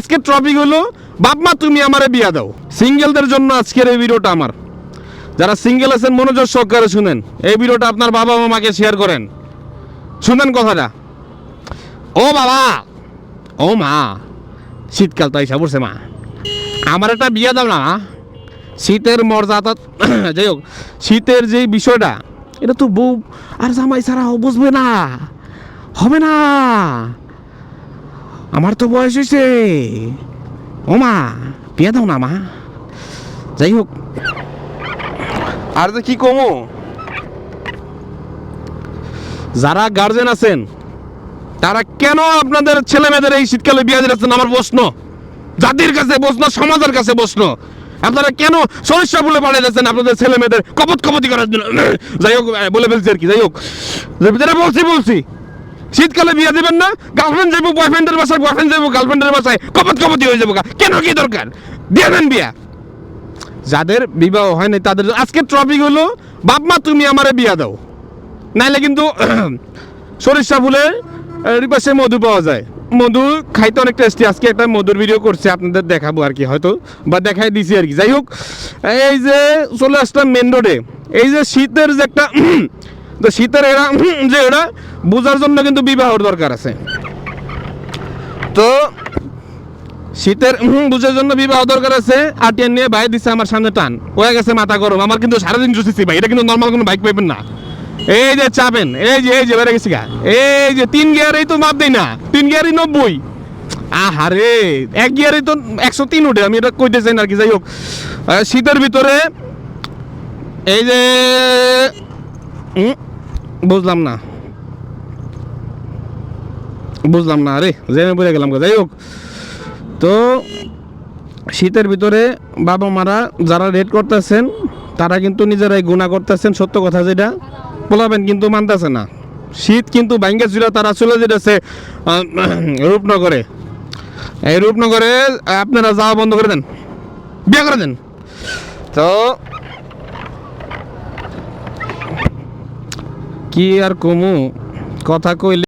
আজকের টপিক হলো বাপমা তুমি আমারে বিয়া দাও। সিঙ্গেলদের জন্য আজকের এই ভিডিওটা আমার। যারা সিঙ্গেল আছেন, মনোযোগ সহকারে শুনেন। এই ভিডিওটা আপনার বাবা মামাকে শেয়ার করেন। শুনেন কথাটা। ও বাবা! ও মা! শীতকাল তো এসে পড়ছে, মা। আমার একটা বিয়া দাও না শীতের মর্যাদা যাই হোক, শীতের যে বিষয়টা, এটা তো বউ আর জামাই ছাড়াও বুঝবে না। হবে না। আমার তো বয়স হয়েছে। ও মা, বিয়ে দাও না মা। যাই হোক। আর কি কমো? যারা গার্জেন আছেন, তারা কেন আপনাদের ছেলে মেয়েদের এই শীতকালে বিয়ে দিচ্ছেন আমার প্রশ্ন। জাতির কাছে প্রশ্ন, সমাজের কাছে প্রশ্ন। আপনারা কেন সরিষা বলে পাঠিয়ে যাচ্ছেন আপনাদের ছেলে মেয়েদের কপত কপতি করার জন্য? যাই হোক, বলে ফেলছি আর কি, যাই হোক। বলছি বলছি। শীতকালে বিয়ে দিবেন না গার্লফ্রেন্ড যাব বয়ফ্রেন্ডের বাসায় বয়ফ্রেন্ড যাব গার্লফ্রেন্ডের বাসায়, কপত কপতি হয়ে যাব কেন কি দরকার? দিয়ে দেন বিয়া। যাদের বিবাহ হয়নি তাদের আজকের টপিক হলো বাপমা তুমি আমারে বিয়া দাও। নাইলে কিন্তু সরিষা ফুলের রিপাশে মধু পাওয়া যায়। মধু খাইতে অনেক টেস্টি আজকে একটা মধুর ভিডিও করছে, আপনাদের দেখাবো আর কি, হয়তো বা দেখাই দিছি আর কি। যাই হোক, এই যে চলে আসলাম মেন রোডে এই যে শীতের যে একটা শীতের এরা, যে এরা বোঝার জন্য কিন্তু বিবাহর দরকার আছে। তো শীতের, হুম, বুঝার জন্য বিবাহ দরকার আছে। আটিয়ান নিয়ে বাইরে দিচ্ছে আমার সামনে টান। হয়ে গেছে মাথা গরম। আমার কিন্তু সারাদিন জুসিছি ভাই। এটা কিন্তু নর্মাল কোনো বাইক পাইবেন না। এই যে চাপেন, এই যে এই যে, বেড়ে গেছি গা। এই যে, তিন গিয়ারেই তো মাপ দেই না। তিন গিয়ারই নব্বই। আহারে, এক গিয়ারই তো একশো তিন উঠে। আমি এটা কইতে চাই না আর কি। যাই হোক শীতের ভিতরে এই যে বুঝলাম না। বুঝলাম না, আরে জেনে বলে গেলাম যাই হোক, তো শীতের ভিতরে বাবা মারা যারা রেড করতেছেন, তারা কিন্তু নিজেরাই গুণা করতেছেন, সত্য কথা যেটা। বলাবেন কিন্তু মানতেছে না। শীত কিন্তু ব্যাঙ্গে ছিল, তারা চলে যেতেছে রূপনগরে। এই রূপনগরে আপনারা যাওয়া বন্ধ করে দেন। বিয়ে করে দেন। তো কি আর কমু? কথা কইলে